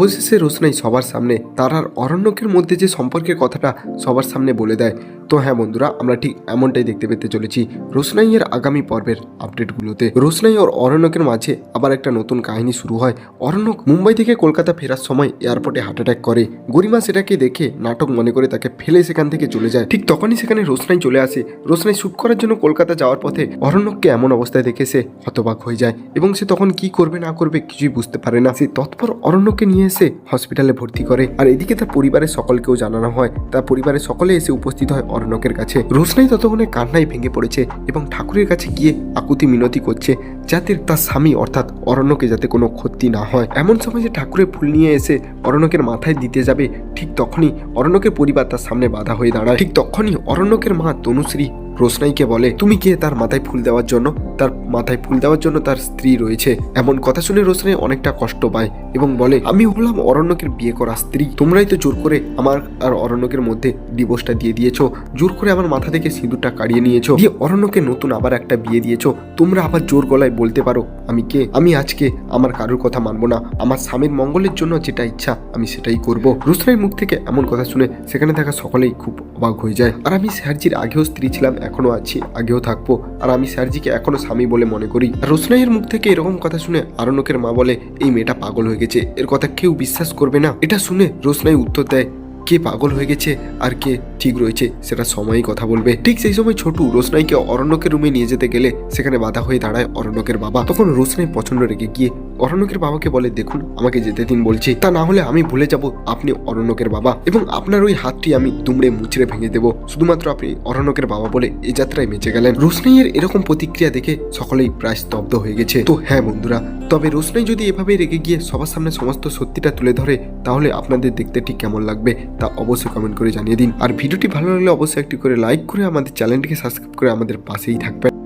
অবশেষে রোশনাই সবার সামনে তার আর অরণ্যকের মধ্যে যে সম্পর্কের কথাটা সবার সামনে বলে দেয়। তো হ্যাঁ বন্ধুরা, আমরা ঠিক এমনটাই দেখতে পেতে চলেছি রোশনাইয়ের আগামী পর্বের আপডেটগুলোতে। রোশনাই ওর অরণ্যকের মাঝে আবার একটা নতুন কাহিনী শুরু হয়। অরণ্যক মুম্বাই থেকে কলকাতা ফেরার সময় এয়ারপোর্টে হার্ট অ্যাটাক করে। গরিমা সেটাকে দেখে নাটক মনে করে তাকে ফেলে সেখান থেকে চলে যায়। ঠিক তখনই সেখানে রোশনাই চলে আসে। রোশনাই শুট করার জন্য কলকাতা যাওয়ার পথে অরণ্যককে এমন অবস্থায় দেখে সে হতবাক হয়ে যায় এবং সে তখন কি করবে না করবে কিছুই বুঝতে পারে না। সে তৎপর অরণ্যকে নিয়ে এসে হসপিটালে ভর্তি করে। আর এদিকে তার পরিবারের সকলকেও জানানো হয়, তার পরিবারের সকলে এসে উপস্থিত হয় অরণ্যকের কাছে। রোশনাই ততক্ষণে কান্নায় ভেঙে পড়েছে এবং ঠাকুরের কাছে গিয়ে আকুতি মিনতি করছে যাতে তার স্বামী অর্থাৎ অরণ্যকে যাতে কোনো ক্ষতি না হয়। এমন সময় যে ঠাকুরের ফুল নিয়ে এসে অরণ্যকের মাথায় দিতে যাবে, ঠিক তখনই অরণ্যকের পরিবার তার সামনে বাধা হয়ে দাঁড়ায়। ঠিক তখনই অরণ্যকের মা তনুশ্রী রোশনাইকে বলে, তুমি কে তার মাথায় ফুল দেওয়ার জন্য? তার মাথায় ফুল দেওয়ার জন্য তার স্ত্রী রয়েছে। এমন কথা শুনে রোশনাই অনেকটা কষ্ট পায় এবং বলে, আমি হলাম অরণ্যকের বিয়ে করা স্ত্রী। তোমরাই তো জোর করে আমার আর অরণ্যকের মধ্যে ডিভোর্সটা দিয়ে দিয়েছ। জোর করে আমার মাথা থেকে সিঁদুরটা কাড়িয়ে নিয়েছো। দিয়ে অরণ্যকে নতুন আবার একটা বিয়ে দিয়েছ। তোমরা আবার জোর গলায় বলতে পারো, আমি কে? আমি আজকে আমার কারোর কথা মানবো না। আমার স্বামীর মঙ্গলের জন্য যেটা ইচ্ছা, আমি সেটাই করব। রোশনাইয়ের মুখ থেকে এমন কথা শুনে সেখানে থাকা সকলেই খুব অবাক হয়ে যায়। আর আমি স্যারজির আগেও স্ত্রী ছিলাম এখনও আছি, আগেও থাকব। আর আমি স্যারজিকে এখনও স্বামী বলে মনে করি। রোসনাইয়ের মুখ থেকে এরকম কথা শুনে আরণ্যকের মা বলে, এই মেয়েটা পাগল হয়ে গেছে। এর কথা কেউ বিশ্বাস করবে না। এটা শুনে রোশনাই উত্তর দেয় কে পাগল হয়ে গেছে আর কে ঠিক রয়েছে সেটা সময়ই কথা বলবে। ঠিক সেই সময় ছোটু রোশনাইকে অরণ্যকের রুমে নিয়ে যেতে গেলে সেখানে বাধা হয়ে দাঁড়ায় অরণ্যকের বাবা। তখন রোশনাই পছন্দ রেগে গিয়ে অরণ্যকের বাবাকে বলে, দেখুন, আমাকে যেতে দিন, বলছি। তা না হলে আমি ভুলে যাব, আপনি অরণ্যকের বাবা। এবং আপনার ওই হাতটি আমি দুমড়ে মুচড়ে ভেঙে দেব। শুধুমাত্র আপনি অরণ্যকের বাবা বলে এই যাত্রায় বেঁচে গেলেন। রোশনাইয়ের এরকম প্রতিক্রিয়া দেখে সকলেই প্রায় স্তব্ধ হয়ে গেছে। তো হ্যাঁ বন্ধুরা তবে রোশনাই যদি এভাবে রেগে গিয়ে সবার সামনে সমস্ত সত্যিটা তুলে ধরে, তাহলে আপনাদের দেখতে ঠিক কেমন লাগবে তা অবশ্যই কমেন্ট করে জানিয়ে দিন। আর ভিডিওটি ভালো লাগলে অবশ্যই একটি করে লাইক করে আমাদের চ্যানেলটিকে সাবস্ক্রাইব করে আমাদের পাশেই থাকবেন।